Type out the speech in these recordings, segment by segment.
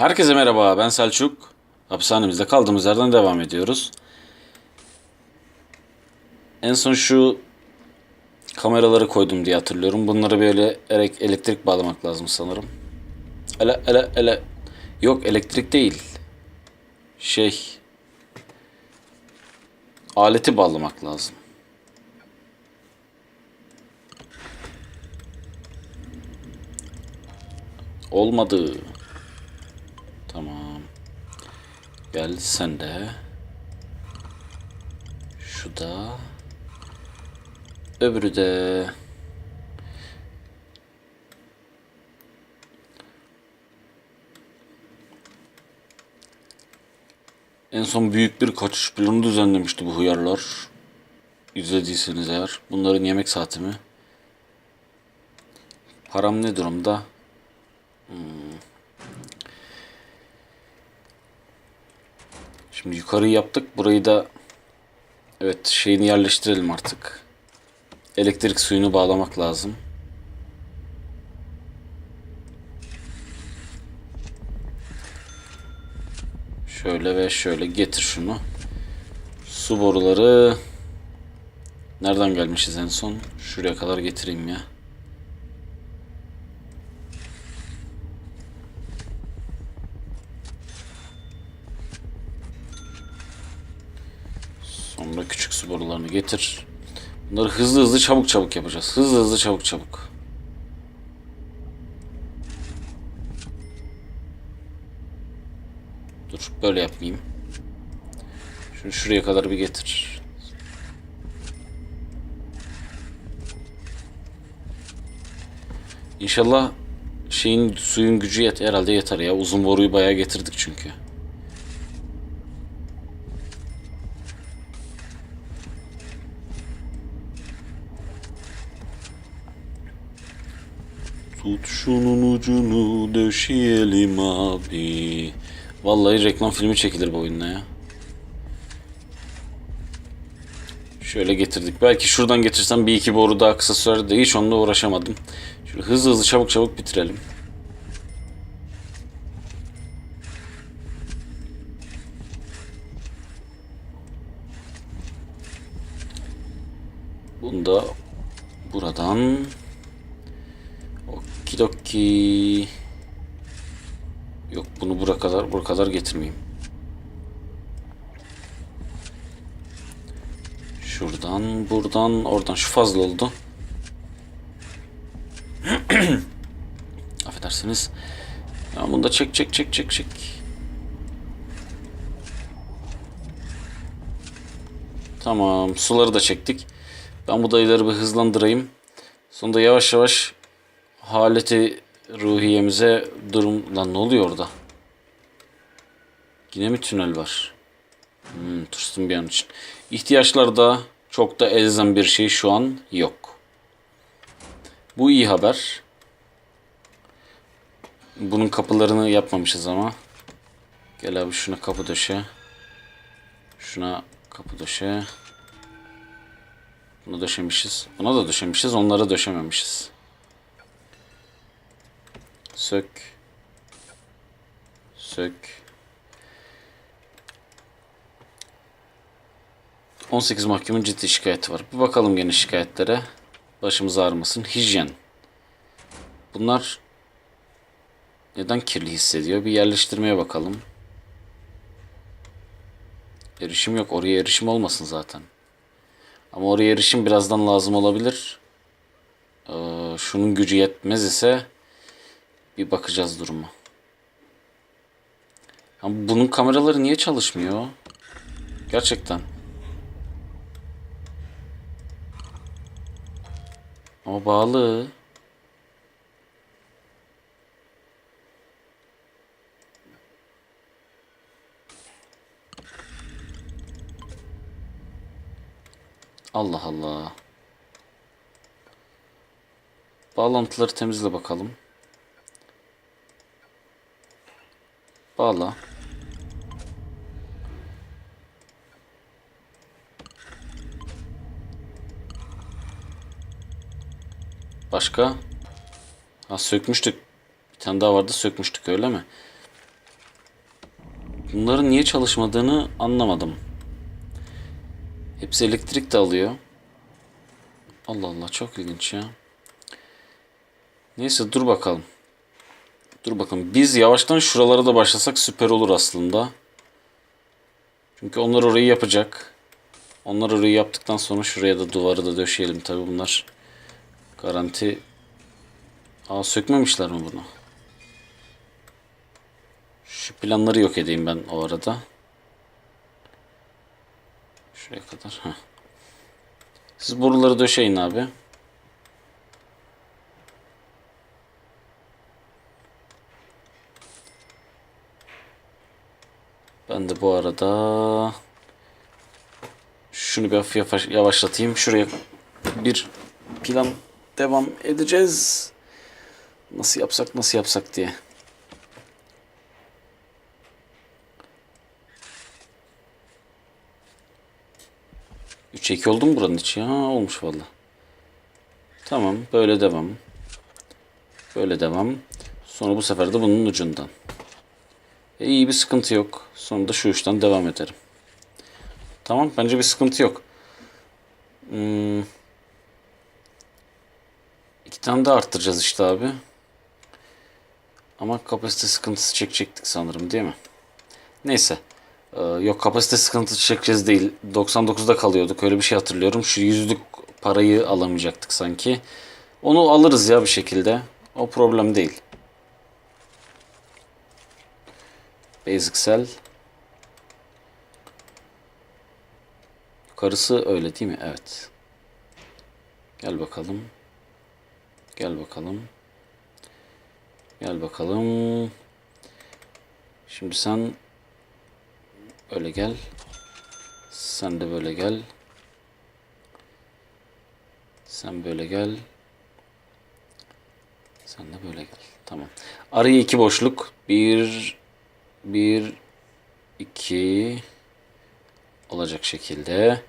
Herkese merhaba, ben Selçuk. Hapishanemizde kaldığımız yerden devam ediyoruz. En son şu kameraları koydum diye hatırlıyorum. Bunları böyle elek- elektrik bağlamak lazım sanırım. Ele, ele, ele. Yok elektrik değil. Şey. Aleti bağlamak lazım. Olmadı. Gel sen de. Şu da. Öbürü de. En son büyük bir kaçış planı düzenlemişti bu hıyarlar. İzlediyseniz eğer. Bunların yemek saati mi? Param ne durumda? Şimdi yukarıyı yaptık. Burayı da evet şeyini yerleştirelim artık. Elektrik suyunu bağlamak lazım. Şöyle ve şöyle getir şunu. Su boruları nereden gelmişiz en son? Şuraya kadar getireyim ya. Sonra küçük su borularını getir. Bunları hızlı hızlı çabuk çabuk yapacağız. Hızlı hızlı çabuk çabuk. Dur böyle yapmayayım. Şunu şuraya kadar bir getir. İnşallah şeyin suyun gücü yet herhalde yeter ya. Uzun boruyu bayağı getirdik çünkü. Şunun ucunu döşeyelim abi. Vallahi reklam filmi çekilir bu oyunla ya. Şöyle getirdik. Belki şuradan getirsem bir iki boru daha kısa sürer de hiç onunla uğraşamadım. Şöyle hızlı hızlı çabuk çabuk bitirelim. Bunda buradan Okidoki. Yok bunu bura kadar bura kadar getirmeyeyim. Şuradan, buradan, oradan şu fazla oldu. Affedersiniz. Ya bunu da çek çek çek çek çek. Tamam, suları da çektik. Ben bu dayıları bir hızlandırayım. Sonra yavaş yavaş haleti ruhiyemize durum... Lan ne oluyor orada? Yine mi tünel var? Hmm, tırstım bir an için. İhtiyaçlarda çok da elzem bir şey şu an yok. Bu iyi haber. Bunun kapılarını yapmamışız ama. Gel abi şuna kapı döşe. Şuna kapı döşe. Bunu döşemişiz. Buna da döşemişiz. Onlara döşememişiz. Sök. Sök. 18 mahkumun ciddi şikayeti var. Bir bakalım gene şikayetlere. Başımız ağrımasın. Hijyen. Bunlar neden kirli hissediyor? Bir yerleştirmeye bakalım. Erişim yok. Oraya erişim olmasın zaten. Ama oraya erişim birazdan lazım olabilir. Ee, şunun gücü yetmez ise bir bakacağız duruma. Ama bunun kameraları niye çalışmıyor? Gerçekten. Ama bağlı. Allah Allah. Bağlantıları temizle bakalım. Bağla. Başka? Ha sökmüştük. Bir tane daha vardı sökmüştük öyle mi? Bunların niye çalışmadığını anlamadım. Hepsi elektrik de alıyor. Allah Allah çok ilginç ya. Neyse dur bakalım. Dur bakalım. Biz yavaştan şuralara da başlasak süper olur aslında. Çünkü onlar orayı yapacak. Onlar orayı yaptıktan sonra şuraya da duvarı da döşeyelim. Tabi bunlar garanti. Aa sökmemişler mi bunu? Şu planları yok edeyim ben o arada. Şuraya kadar. Heh. Siz boruları döşeyin abi. Ben de bu arada şunu bir hafif yavaş- yavaşlatayım. Şuraya bir plan devam edeceğiz. Nasıl yapsak nasıl yapsak diye. Üç iki oldu mu buranın içi? Ha olmuş valla. Tamam böyle devam. Böyle devam. Sonra bu sefer de bunun ucundan. E, iyi bir sıkıntı yok. Sonra da şu uçtan devam ederim. Tamam bence bir sıkıntı yok. Hmm. İki tane daha arttıracağız işte abi. Ama kapasite sıkıntısı çekecektik sanırım değil mi? Neyse. Ee, yok kapasite sıkıntısı çekeceğiz değil. 99'da kalıyorduk. Öyle bir şey hatırlıyorum. Şu yüzlük parayı alamayacaktık sanki. Onu alırız ya bir şekilde. O problem değil. Cell. Yukarısı öyle değil mi? Evet. Gel bakalım. Gel bakalım. Gel bakalım. Şimdi sen öyle gel. Sen de böyle gel. Sen böyle gel. Sen de böyle gel. Tamam. Araya iki boşluk. Bir, bir, iki olacak şekilde.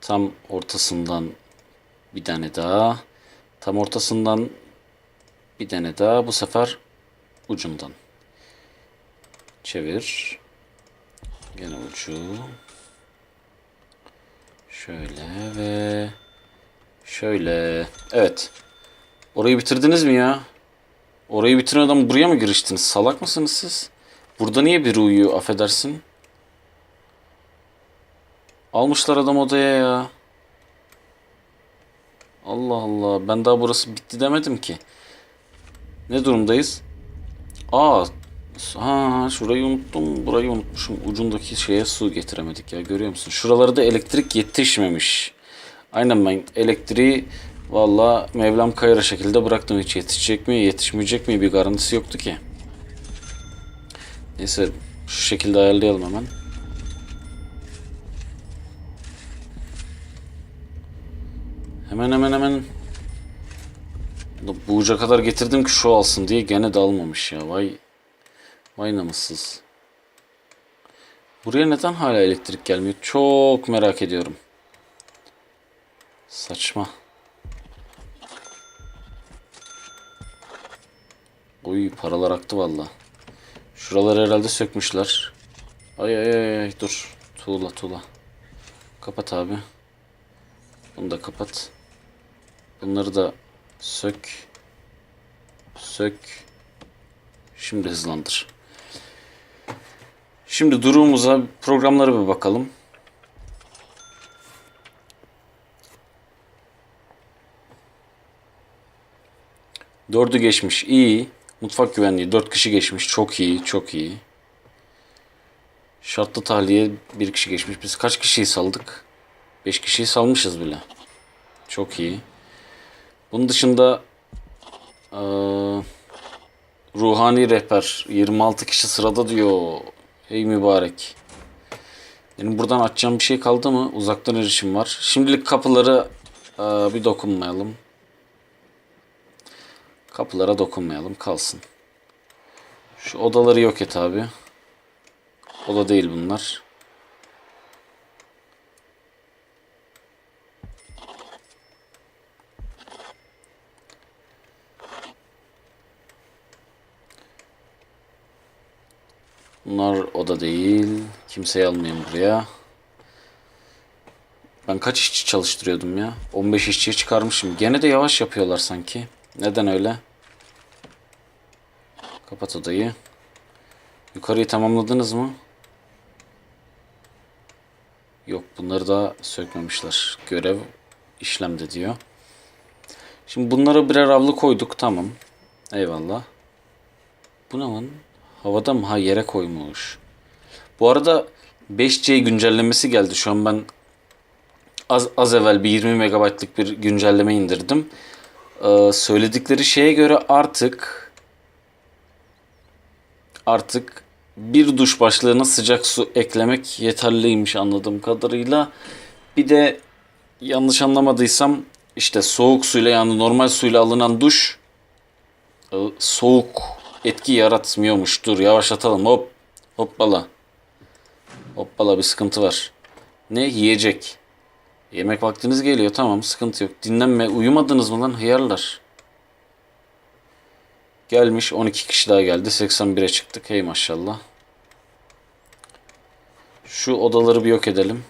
Tam ortasından bir tane daha. Tam ortasından bir tane daha. Bu sefer ucundan. Çevir. Gene ucu. Şöyle ve şöyle. Evet. Orayı bitirdiniz mi ya? Orayı bitirmeden buraya mı giriştiniz? Salak mısınız siz? Burada niye biri uyuyor affedersin? Almışlar adam odaya ya. Allah Allah. Ben daha burası bitti demedim ki. Ne durumdayız? Aa. Ha şurayı unuttum. Burayı unutmuşum. Ucundaki şeye su getiremedik ya. Görüyor musun? Şuraları da elektrik yetişmemiş. Aynen ben elektriği valla Mevlam kayara şekilde bıraktım. Hiç yetişecek mi yetişmeyecek mi bir garantisi yoktu ki. Neyse şu şekilde ayarlayalım hemen. Hemen hemen hemen. Bu uca kadar getirdim ki şu alsın diye gene de almamış ya. Vay. Vay namussuz. Buraya neden hala elektrik gelmiyor? Çok merak ediyorum. Saçma. Oy paralar aktı valla. Şuraları herhalde sökmüşler. Ay ay ay dur. Tuğla tuğla. Kapat abi. Bunu da kapat. Bunları da sök. Sök. Şimdi hızlandır. Şimdi durumumuza programlara bir bakalım. Dördü geçmiş. iyi. Mutfak güvenliği. Dört kişi geçmiş. Çok iyi. Çok iyi. Şartlı tahliye bir kişi geçmiş. Biz kaç kişiyi saldık? Beş kişiyi salmışız bile. Çok iyi. Bunun dışında eee, ruhani rehber 26 kişi sırada diyor. Ey mübarek. Benim buradan açacağım bir şey kaldı mı? Uzaktan erişim var. Şimdilik kapıları eee, bir dokunmayalım. Kapılara dokunmayalım. Kalsın. Şu odaları yok et abi. Oda değil bunlar. Bunlar oda değil. Kimseyi almayayım buraya. Ben kaç işçi çalıştırıyordum ya? 15 işçiyi çıkarmışım. Gene de yavaş yapıyorlar sanki. Neden öyle? Kapat odayı. Yukarıyı tamamladınız mı? Yok bunları daha sökmemişler. Görev işlemde diyor. Şimdi bunlara birer avlu koyduk tamam. Eyvallah. Bu ne lan? Havada mı? Ha yere koymuş. Bu arada 5C güncellemesi geldi. Şu an ben az, az evvel bir 20 megabaytlık bir güncelleme indirdim. Ee, söyledikleri şeye göre artık artık bir duş başlığına sıcak su eklemek yeterliymiş anladığım kadarıyla. Bir de yanlış anlamadıysam işte soğuk suyla yani normal suyla alınan duş e, soğuk etki yaratmıyormuş. Dur yavaşlatalım hop hoppala. Hoppala bir sıkıntı var. Ne yiyecek? Yemek vaktiniz geliyor tamam sıkıntı yok. Dinlenme uyumadınız mı lan hıyarlar? Gelmiş 12 kişi daha geldi 81'e çıktık hey maşallah. Şu odaları bir yok edelim.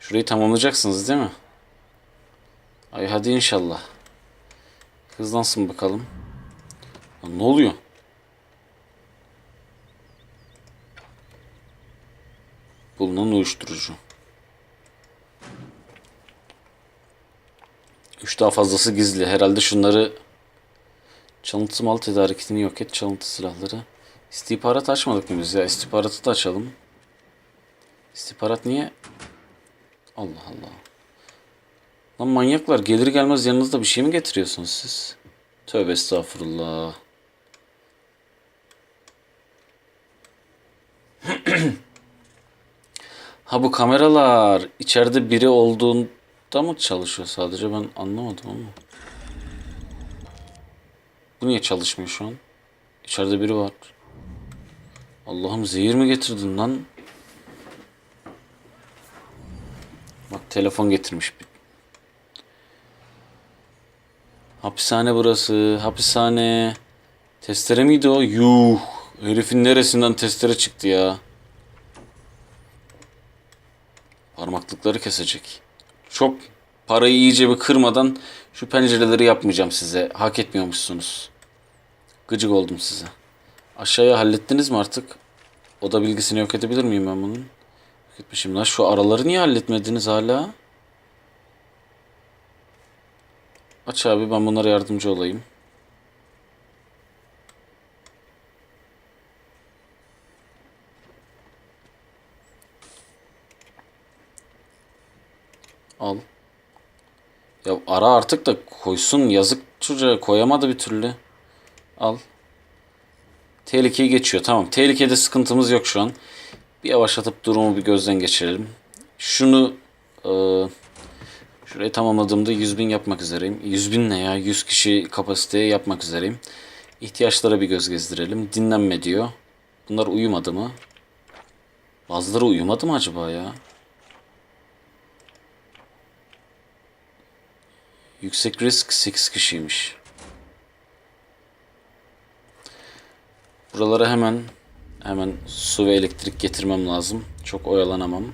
Şurayı tamamlayacaksınız değil mi? Ay hadi inşallah. Hızlansın bakalım. Lan ne oluyor? Bulunan uyuşturucu. Üç daha fazlası gizli. Herhalde şunları çalıntı mal tedarikini yok et. Çalıntı silahları. İstihbarat açmadık mı biz ya? İstihbaratı da açalım. İstihbarat niye? Allah Allah. Lan manyaklar gelir gelmez yanınızda bir şey mi getiriyorsunuz siz? Tövbe estağfurullah. ha bu kameralar içeride biri olduğunda mı çalışıyor sadece ben anlamadım ama. Bu niye çalışmıyor şu an? İçeride biri var. Allah'ım zehir mi getirdin lan? Bak telefon getirmiş. Hapishane burası. Hapishane. Testere miydi o? Yuh. Herifin neresinden testere çıktı ya. Parmaklıkları kesecek. Çok parayı iyice bir kırmadan şu pencereleri yapmayacağım size. Hak etmiyormuşsunuz. Gıcık oldum size. Aşağıya hallettiniz mi artık? Oda bilgisini yok edebilir miyim ben bunun? Yok etmişim lan. Şu araları niye halletmediniz hala? Aç abi ben bunlara yardımcı olayım. Al. Ya ara artık da koysun yazık çocuğa koyamadı bir türlü. Al. Tehlikeyi geçiyor tamam. Tehlikede sıkıntımız yok şu an. Bir yavaşlatıp durumu bir gözden geçirelim. Şunu e, şurayı tamamladığımda 100 bin yapmak üzereyim. 100 bin ne ya? 100 kişi kapasiteye yapmak üzereyim. İhtiyaçlara bir göz gezdirelim. Dinlenme diyor. Bunlar uyumadı mı? Bazıları uyumadı mı acaba ya? Yüksek risk 8 kişiymiş. Buralara hemen hemen su ve elektrik getirmem lazım. Çok oyalanamam.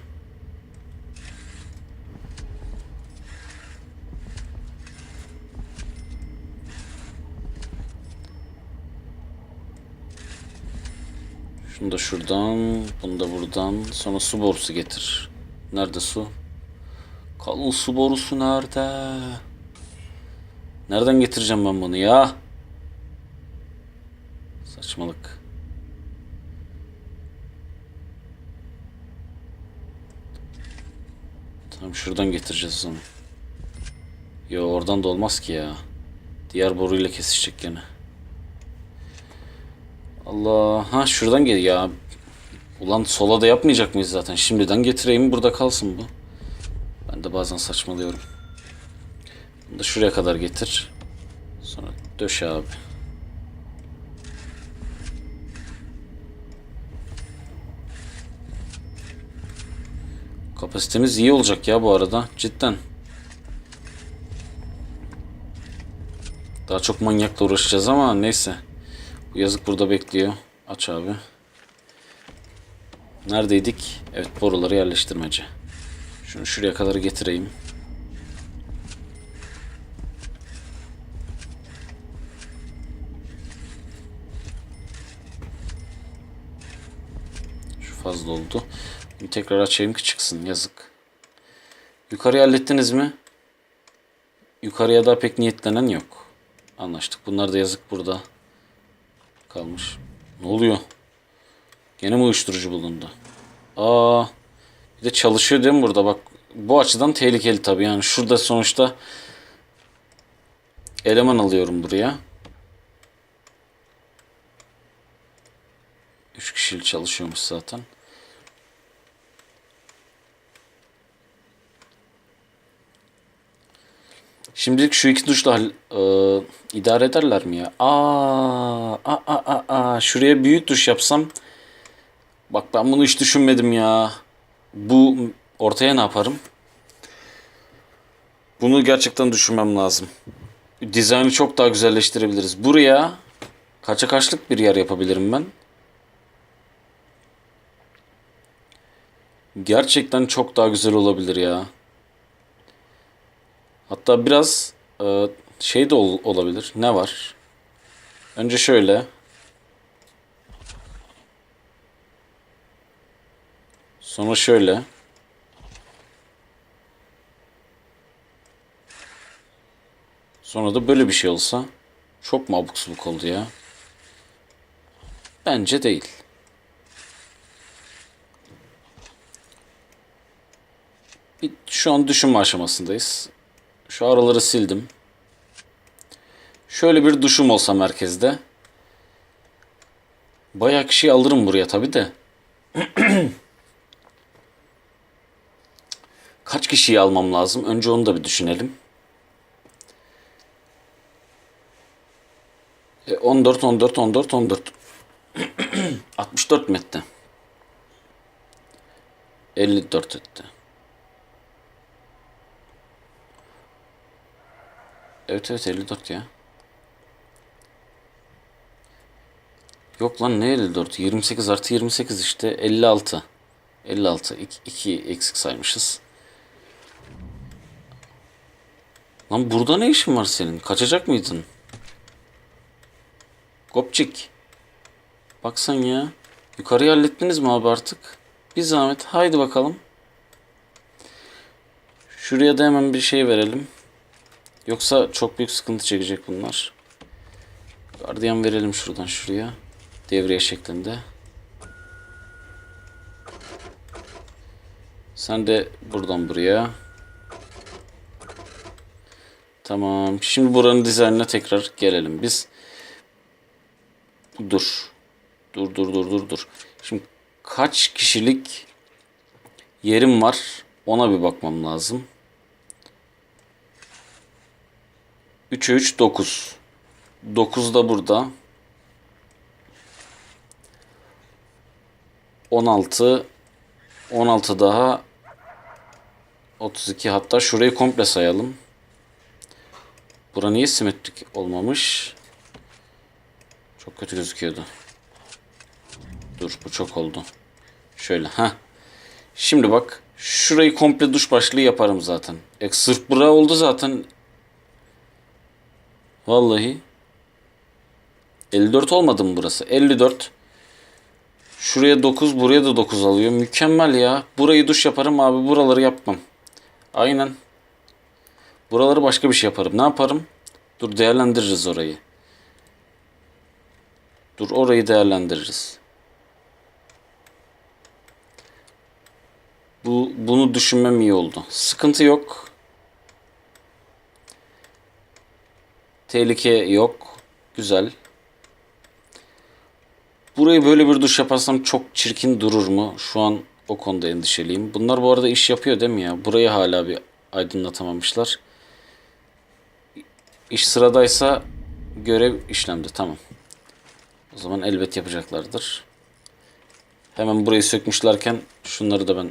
Şunu da şuradan, bunu da buradan. Sonra su borusu getir. Nerede su? Kalın su borusu nerede? Nereden getireceğim ben bunu ya? Saçmalık. Tamam şuradan getireceğiz onu. Yo oradan da olmaz ki ya. Diğer boruyla kesişecek gene. Allah. Ha şuradan gel ya. Ulan sola da yapmayacak mıyız zaten? Şimdiden getireyim burada kalsın bu. Ben de bazen saçmalıyorum. Da şuraya kadar getir. Sonra döş abi. Kapasitemiz iyi olacak ya bu arada. Cidden. Daha çok manyakla uğraşacağız ama neyse. Bu yazık burada bekliyor. Aç abi. Neredeydik? Evet boruları yerleştirmece. Şunu şuraya kadar getireyim. Şu fazla oldu. Bir tekrar açayım ki çıksın yazık. Yukarıyı hallettiniz mi? Yukarıya da pek niyetlenen yok. Anlaştık. Bunlar da yazık burada kalmış. Ne oluyor? Gene mi uyuşturucu bulundu? Aa, bir de çalışıyor değil mi burada? Bak bu açıdan tehlikeli tabii. Yani şurada sonuçta eleman alıyorum buraya. Üç kişilik çalışıyormuş zaten. Şimdilik şu iki hall- e, idare ederler mi ya? Aa, aa, aa, aa, şuraya büyük duş yapsam. Bak ben bunu hiç düşünmedim ya. Bu ortaya ne yaparım? Bunu gerçekten düşünmem lazım. Dizaynı çok daha güzelleştirebiliriz. Buraya kaça kaçlık bir yer yapabilirim ben. Gerçekten çok daha güzel olabilir ya. Hatta biraz e, şey de ol- olabilir. Ne var? Önce şöyle. Sonra şöyle. Sonra da böyle bir şey olsa çok mu abuk subuk oldu ya? Bence değil. Şu an düşünme aşamasındayız. Şu araları sildim. Şöyle bir duşum olsa merkezde. Bayağı kişi alırım buraya tabi de. Kaç kişiyi almam lazım? Önce onu da bir düşünelim. E, 14, 14, 14, 14. 64 mi etti? 54 etti. Evet evet 54 ya. Yok lan ne 54? 28 artı 28 işte 56. 56. 2 eksik saymışız. Lan burada ne işin var senin? Kaçacak mıydın? Kopçik. Bak sen ya. Yukarıyı hallettiniz mi abi artık? Bir zahmet. Haydi bakalım. Şuraya da hemen bir şey verelim. Yoksa çok büyük sıkıntı çekecek bunlar. Gardiyan verelim şuradan şuraya. Devriye şeklinde. Sen de buradan buraya. Tamam. Şimdi buranın dizaynına tekrar gelelim. Biz dur. Dur dur dur dur dur. Şimdi kaç kişilik yerim var? Ona bir bakmam lazım. 3'e 3 9. 9 da burada. 16 16 daha 32 hatta şurayı komple sayalım. Bura niye simetrik olmamış? Çok kötü gözüküyordu. Dur bu çok oldu. Şöyle ha. Şimdi bak şurayı komple duş başlığı yaparım zaten. E, sırf bura oldu zaten. Vallahi. 54 olmadı mı burası? 54. Şuraya 9, buraya da 9 alıyor. Mükemmel ya. Burayı duş yaparım abi. Buraları yapmam. Aynen. Buraları başka bir şey yaparım. Ne yaparım? Dur değerlendiririz orayı. Dur orayı değerlendiririz. Bu bunu düşünmem iyi oldu. Sıkıntı yok. Tehlike yok. Güzel. Burayı böyle bir duş yaparsam çok çirkin durur mu? Şu an o konuda endişeliyim. Bunlar bu arada iş yapıyor değil mi ya? Burayı hala bir aydınlatamamışlar. İş sıradaysa görev işlemdi. Tamam. O zaman elbet yapacaklardır. Hemen burayı sökmüşlerken şunları da ben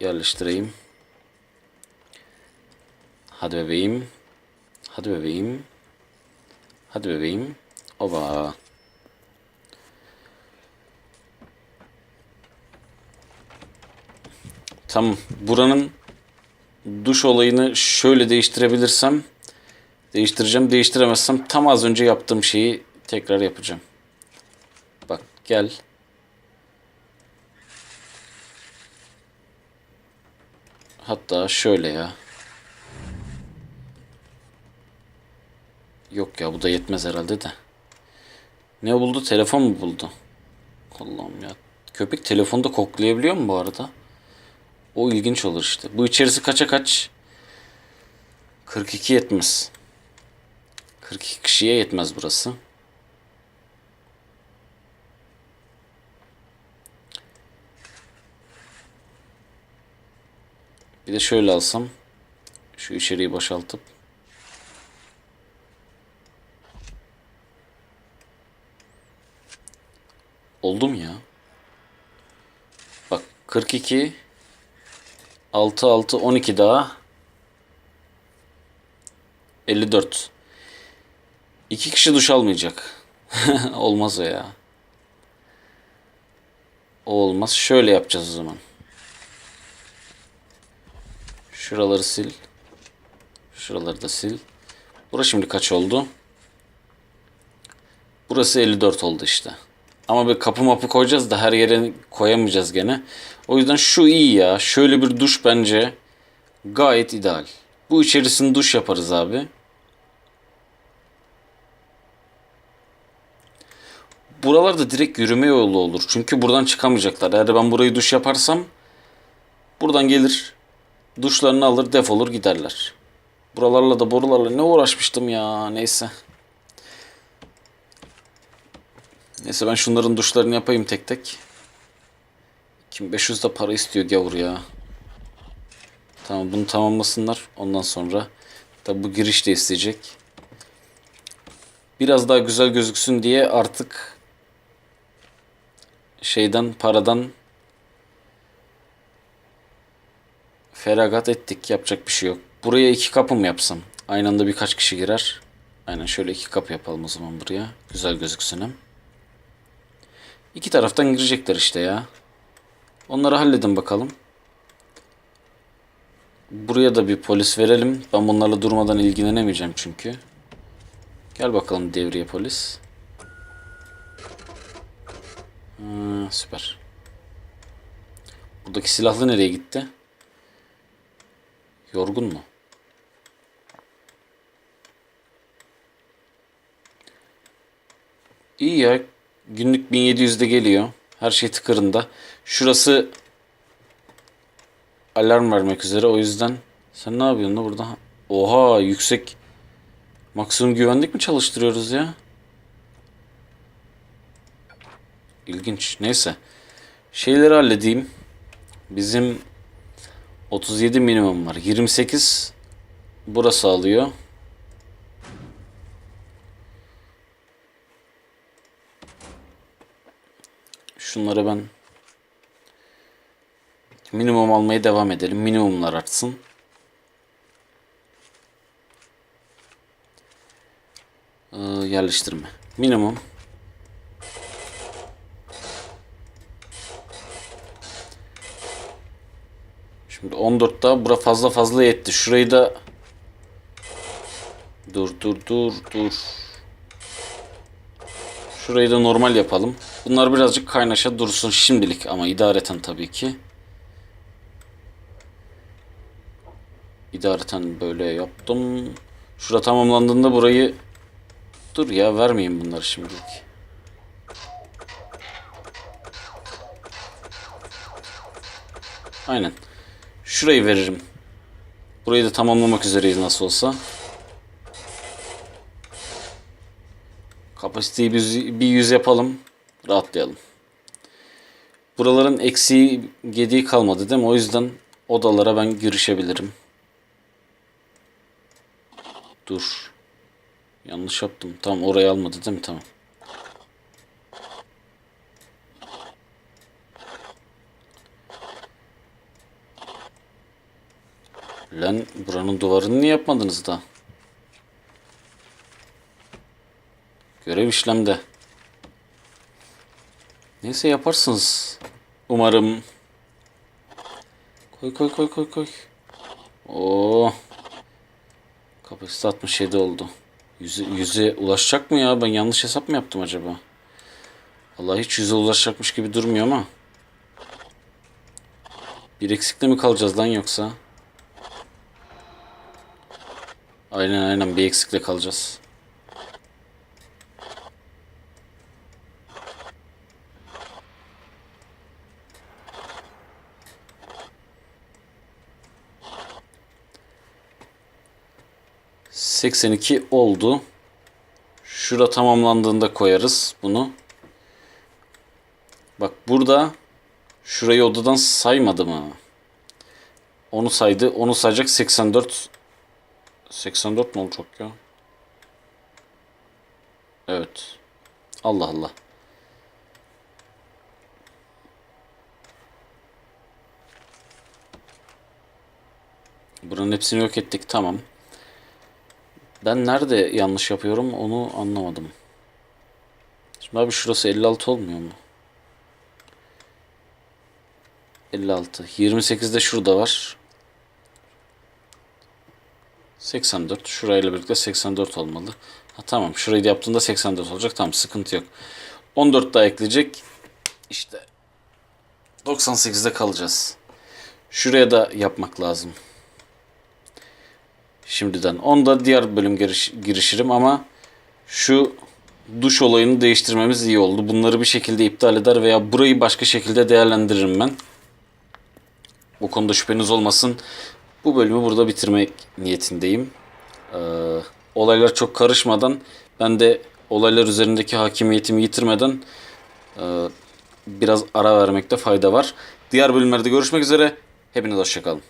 yerleştireyim. Hadi bebeğim. Hadi bebeğim. Hadi bebeğim. Oba. Tamam. Buranın duş olayını şöyle değiştirebilirsem değiştireceğim. Değiştiremezsem tam az önce yaptığım şeyi tekrar yapacağım. Bak gel. Hatta şöyle ya. Yok ya bu da yetmez herhalde de. Ne buldu? Telefon mu buldu? Allah'ım ya. Köpek telefonda koklayabiliyor mu bu arada? O ilginç olur işte. Bu içerisi kaça kaç? 42 yetmez. 42 kişiye yetmez burası. Bir de şöyle alsam. Şu içeriği boşaltıp. Oldu mu ya? Bak 42 6 6 12 daha 54 İki kişi duş almayacak. Olmaz o ya. O olmaz. Şöyle yapacağız o zaman. Şuraları sil. Şuraları da sil. Burası şimdi kaç oldu? Burası 54 oldu işte. Ama bir kapı mapı koyacağız da her yere koyamayacağız gene. O yüzden şu iyi ya. Şöyle bir duş bence gayet ideal. Bu içerisinde duş yaparız abi. Buralarda direkt yürüme yolu olur. Çünkü buradan çıkamayacaklar. Eğer ben burayı duş yaparsam buradan gelir duşlarını alır defolur giderler. Buralarla da borularla ne uğraşmıştım ya neyse. Neyse ben şunların duşlarını yapayım tek tek. 2500 de para istiyor gavur ya. Tamam bunu tamamlasınlar. Ondan sonra tabi bu giriş de isteyecek. Biraz daha güzel gözüksün diye artık şeyden paradan feragat ettik. Yapacak bir şey yok. Buraya iki kapı mı yapsam? Aynı anda birkaç kişi girer. Aynen şöyle iki kapı yapalım o zaman buraya. Güzel gözüksün hem. İki taraftan girecekler işte ya. Onları halledin bakalım. Buraya da bir polis verelim. Ben bunlarla durmadan ilgilenemeyeceğim çünkü. Gel bakalım devriye polis. Ha, süper. Buradaki silahlı nereye gitti? Yorgun mu? İyi ya. Günlük 1700'de geliyor. Her şey tıkırında. Şurası alarm vermek üzere. O yüzden sen ne yapıyorsun da burada? Oha yüksek maksimum güvenlik mi çalıştırıyoruz ya? İlginç. Neyse. Şeyleri halledeyim. Bizim 37 minimum var. 28 burası alıyor. Şunları ben minimum almaya devam edelim. Minimumlar artsın. Ee, yerleştirme. Minimum. Şimdi 14 daha bura fazla fazla yetti. Şurayı da dur dur dur dur. Şurayı da normal yapalım. Bunlar birazcık kaynaşa dursun şimdilik ama idareten tabii ki. İdareten böyle yaptım. Şura tamamlandığında burayı dur ya vermeyeyim bunları şimdilik. Aynen. Şurayı veririm. Burayı da tamamlamak üzereyiz nasıl olsa. Kapasiteyi bir, yüz yapalım. Rahatlayalım. Buraların eksiği gediği kalmadı değil mi? O yüzden odalara ben girişebilirim. Dur. Yanlış yaptım. Tamam orayı almadı değil mi? Tamam. Lan buranın duvarını niye yapmadınız da? Görev işlemde. Neyse yaparsınız. Umarım Koy koy koy koy koy. Oo. Kapasite 67 oldu. Yüze, yüze ulaşacak mı ya? Ben yanlış hesap mı yaptım acaba? Vallahi hiç yüze ulaşacakmış gibi durmuyor ama. Bir eksikle mi kalacağız lan yoksa? Aynen aynen bir eksikle kalacağız. ...82 oldu. Şura tamamlandığında koyarız bunu. Bak burada... ...şurayı odadan saymadı mı? Onu saydı. Onu sayacak 84... 84 mi olacak ya? Evet. Allah Allah. Buranın hepsini yok ettik. Tamam. Ben nerede yanlış yapıyorum onu anlamadım. Şimdi abi şurası 56 olmuyor mu? 56. 28 de şurada var. 84. Şurayla birlikte 84 olmalı. Ha, tamam. Şurayı da yaptığında 84 olacak. Tamam sıkıntı yok. 14 daha ekleyecek. İşte 98'de kalacağız. Şuraya da yapmak lazım. Şimdiden. Onda diğer bölüm giriş, girişirim ama şu duş olayını değiştirmemiz iyi oldu. Bunları bir şekilde iptal eder veya burayı başka şekilde değerlendiririm ben. Bu konuda şüpheniz olmasın. Bu bölümü burada bitirmek niyetindeyim. Ee, olaylar çok karışmadan ben de olaylar üzerindeki hakimiyetimi yitirmeden e, biraz ara vermekte fayda var. Diğer bölümlerde görüşmek üzere. Hepiniz hoşçakalın.